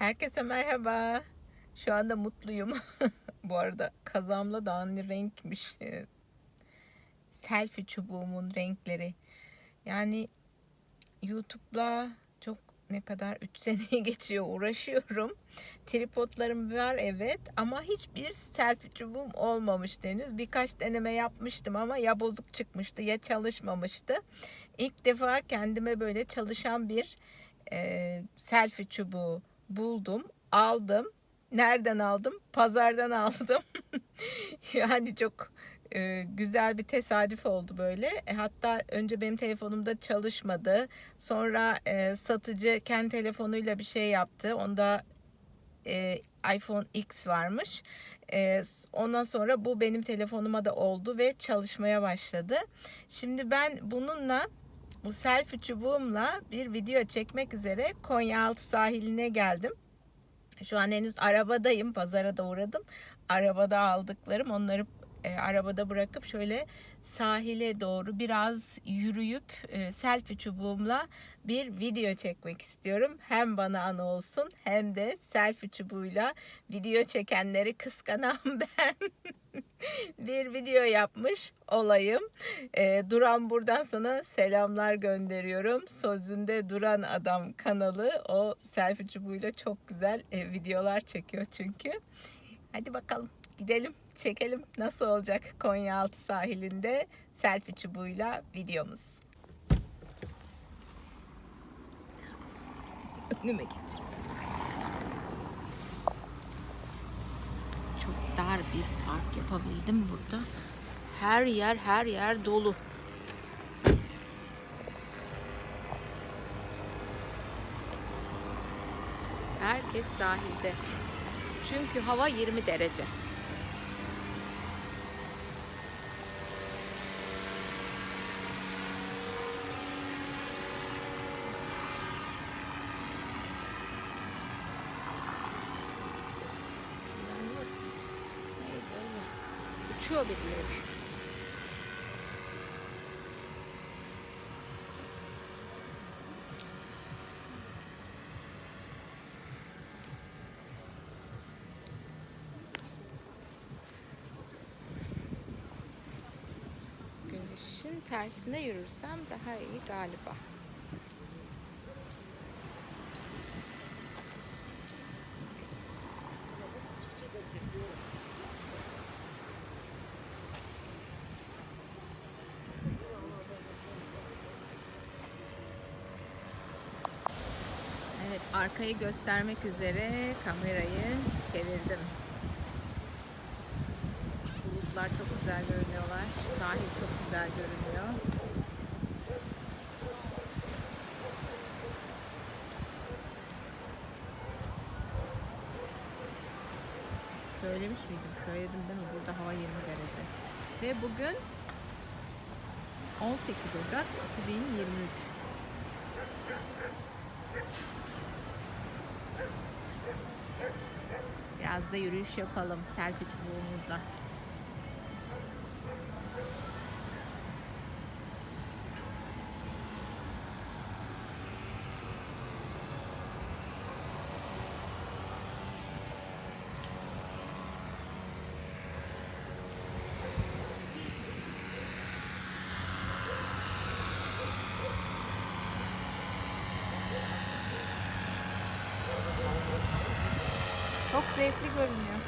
Herkese merhaba. Şu anda mutluyum. Bu arada kazamla da aynı renkmiş. Selfie çubuğumun renkleri. Yani YouTube'la çok ne kadar 3 seneyi geçiyor uğraşıyorum. Tripodlarım var evet ama hiçbir selfie çubuğum olmamış henüz. Birkaç deneme yapmıştım ama ya bozuk çıkmıştı ya çalışmamıştı. İlk defa kendime böyle çalışan bir e, selfie çubuğu buldum, aldım. Nereden aldım? Pazardan aldım. yani çok e, güzel bir tesadüf oldu böyle. E, hatta önce benim telefonumda çalışmadı. Sonra e, satıcı kendi telefonuyla bir şey yaptı. Onda e, iPhone X varmış. E, ondan sonra bu benim telefonuma da oldu ve çalışmaya başladı. Şimdi ben bununla bu selfie çubuğumla bir video çekmek üzere Konyaaltı sahiline geldim. Şu an henüz arabadayım. Pazara da uğradım. Arabada aldıklarım onları e, arabada bırakıp şöyle sahile doğru biraz yürüyüp e, selfie çubuğumla bir video çekmek istiyorum. Hem bana anı olsun hem de selfie çubuğuyla video çekenleri kıskanan ben bir video yapmış olayım. E, Duran buradan sana selamlar gönderiyorum. Sözünde Duran Adam kanalı o selfie çubuğuyla çok güzel e, videolar çekiyor çünkü. Hadi bakalım gidelim çekelim nasıl olacak Konyaaltı sahilinde selfie çubuğuyla videomuz. Önüme getir. Çok dar bir park yapabildim burada. Her yer her yer dolu. Herkes sahilde. Çünkü hava 20 derece. Uçuyor birileri. Güneşin tersine yürürsem daha iyi galiba. Evet, arkayı göstermek üzere kamerayı çevirdim. Bulutlar çok güzel görünüyorlar. Sahil çok güzel görünüyor. Söylemiş miydim? Söyledim değil mi? Burada hava 20 derece. Ve bugün 18 Ocak 2023. Biraz da yürüyüş yapalım çubuğumuzla. Çok zevkli görünüyor.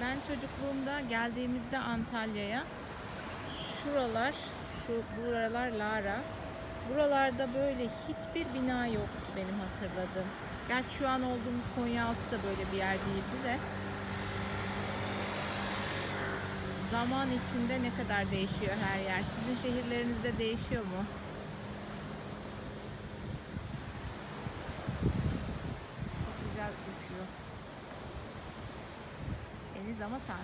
Ben çocukluğumda geldiğimizde Antalya'ya şuralar, şu buralar Lara. Buralarda böyle hiçbir bina yoktu benim hatırladığım. Gerçi şu an olduğumuz Konyaaltı da böyle bir yer değildi de. Zaman içinde ne kadar değişiyor her yer. Sizin şehirlerinizde değişiyor mu? Çok güzel uçuyor. Deniz ama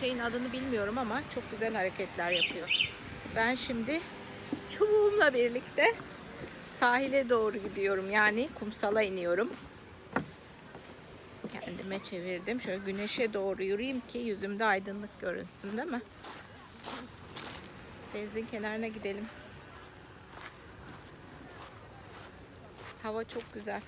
şeyin adını bilmiyorum ama çok güzel hareketler yapıyor. Ben şimdi çubuğumla birlikte sahile doğru gidiyorum. Yani kumsala iniyorum. Kendime çevirdim. Şöyle güneşe doğru yürüyeyim ki yüzümde aydınlık görünsün değil mi? Denizin kenarına gidelim. Hava çok güzel.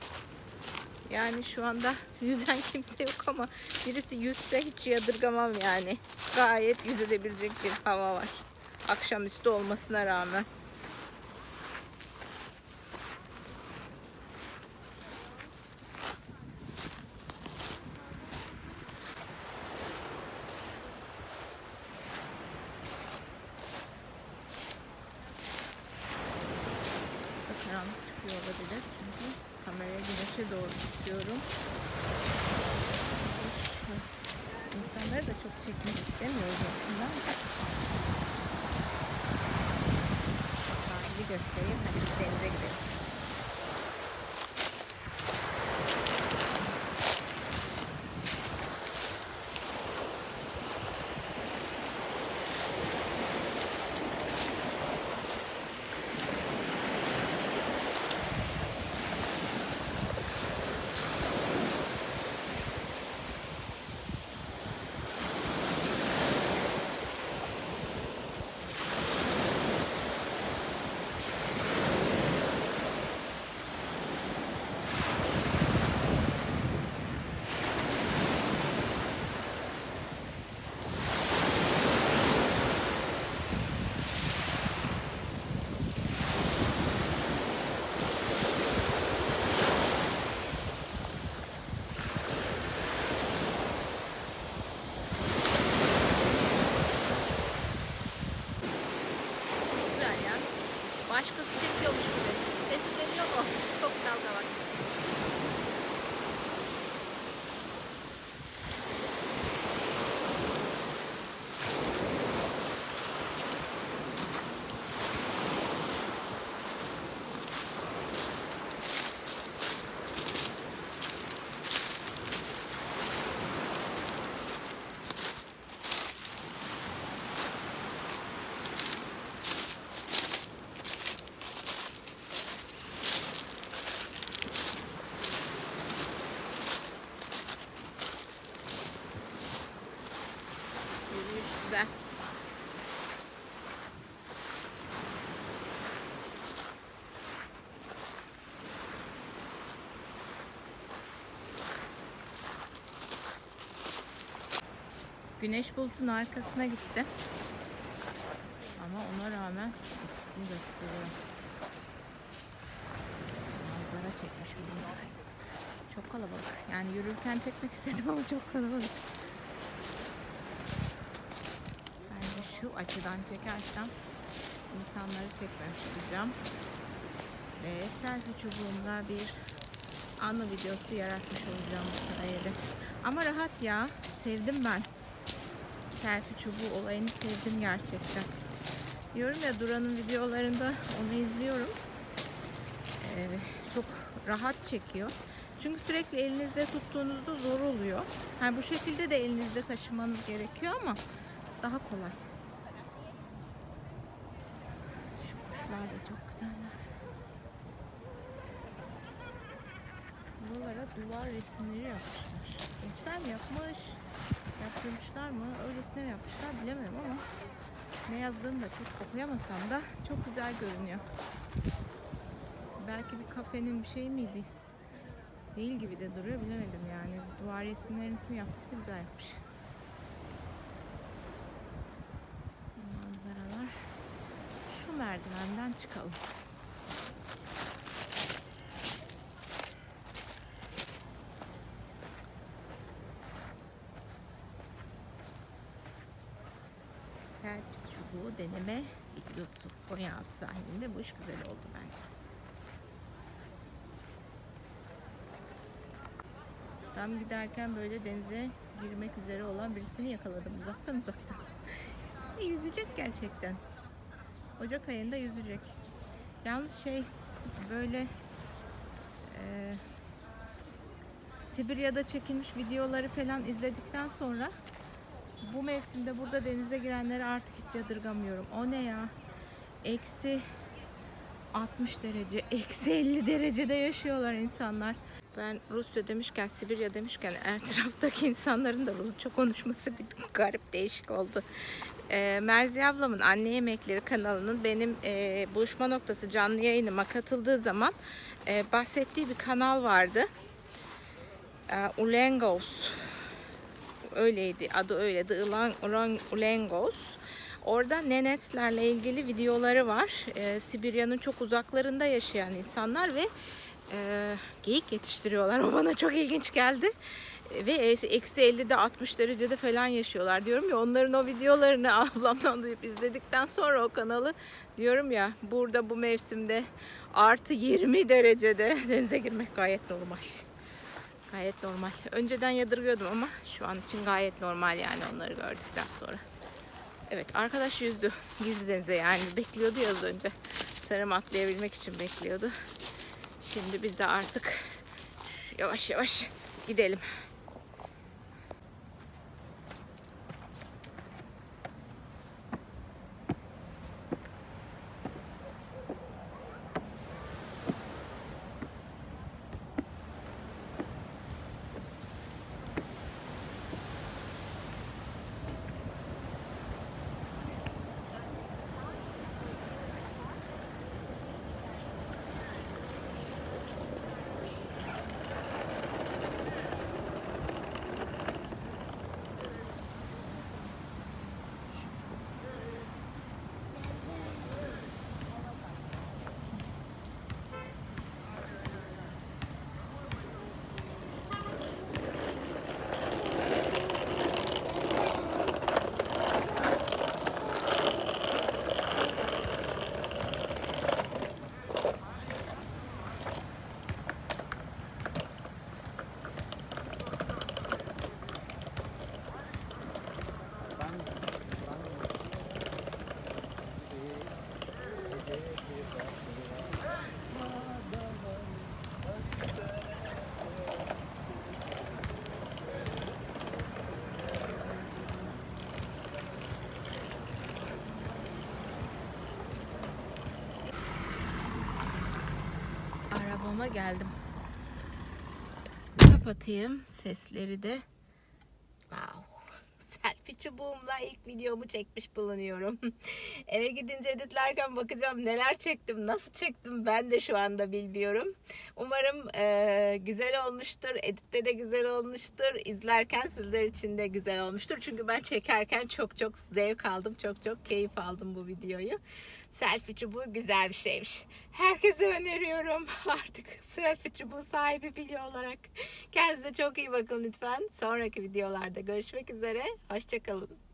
Yani şu anda yüzen kimse yok ama birisi yüzse hiç yadırgamam yani. Gayet yüzülebilecek bir hava var. Akşamüstü olmasına rağmen. Güneş bulutun arkasına gitti. Ama ona rağmen etkisini gösteriyor. Manzara çekmiş. Çok kalabalık. Yani yürürken çekmek istedim ama çok kalabalık. Bence şu açıdan çekersem insanları çekmemiş olacağım. Ve selfie çubuğumda bir anı videosu yaratmış olacağım bu sayede. Ama rahat ya. Sevdim ben. Selfie çubuğu olayını sevdim gerçekten. Diyorum ya Duran'ın videolarında onu izliyorum. Ee, çok rahat çekiyor. Çünkü sürekli elinizde tuttuğunuzda zor oluyor. Yani bu şekilde de elinizde taşımanız gerekiyor ama daha kolay. Şu kuşlar da çok güzeller. Buralara duvar resimleri yapmışlar. Gençler mi yapmış? Yaptırmışlar mı? Öylesine yapmışlar bilemiyorum ama ne yazdığını da çok okuyamasam da çok güzel görünüyor. Belki bir kafenin bir şey miydi? Değil gibi de duruyor bilemedim yani. Duvar resimlerini kim yapmışsa güzel yapmış. Manzaralar. Şu merdivenden çıkalım. Deneme videosu. Konyaaltı sahilinde bu iş güzel oldu bence. Tam giderken böyle denize girmek üzere olan birisini yakaladım uzaktan uzaktan. E, yüzecek gerçekten. Ocak ayında yüzecek. Yalnız şey böyle e, Sibirya'da çekilmiş videoları falan izledikten sonra bu mevsimde burada denize girenleri artık hiç yadırgamıyorum. O ne ya? Eksi 60 derece, eksi 50 derecede yaşıyorlar insanlar. Ben Rusya demişken, Sibirya demişken her taraftaki insanların da Rusça konuşması bir garip değişik oldu. Ee, Merzi ablamın Anne Yemekleri kanalının benim e, buluşma noktası canlı yayınıma katıldığı zaman e, bahsettiği bir kanal vardı. E, Ulengos öyleydi. Adı öyle. The Ulan- Ulan- Ulengos. Orada nenetslerle ilgili videoları var. Ee, Sibirya'nın çok uzaklarında yaşayan insanlar ve e, geyik yetiştiriyorlar. O bana çok ilginç geldi. Ve eksi 50'de 60 derecede falan yaşıyorlar diyorum ya onların o videolarını ablamdan duyup izledikten sonra o kanalı diyorum ya burada bu mevsimde artı 20 derecede denize girmek gayet normal. Gayet normal. Önceden yadırgıyordum ama şu an için gayet normal yani onları gördükten sonra. Evet arkadaş yüzdü. Girdi denize yani. Bekliyordu ya az önce. Sarım atlayabilmek için bekliyordu. Şimdi biz de artık yavaş yavaş gidelim. Arabama geldim. Kapatayım sesleri de. Wow. Selfie çubuğumla ilk videomu çekmiş bulunuyorum. Eve gidince editlerken bakacağım neler çektim, nasıl çektim ben de şu anda bilmiyorum. Umarım e, güzel olmuştur, editte de güzel olmuştur, izlerken sizler için de güzel olmuştur. Çünkü ben çekerken çok çok zevk aldım, çok çok keyif aldım bu videoyu. Selfie çubuğu güzel bir şeymiş. Herkese öneriyorum artık selfie çubuğu sahibi biri olarak. Kendinize çok iyi bakın lütfen. Sonraki videolarda görüşmek üzere. Hoşçakalın.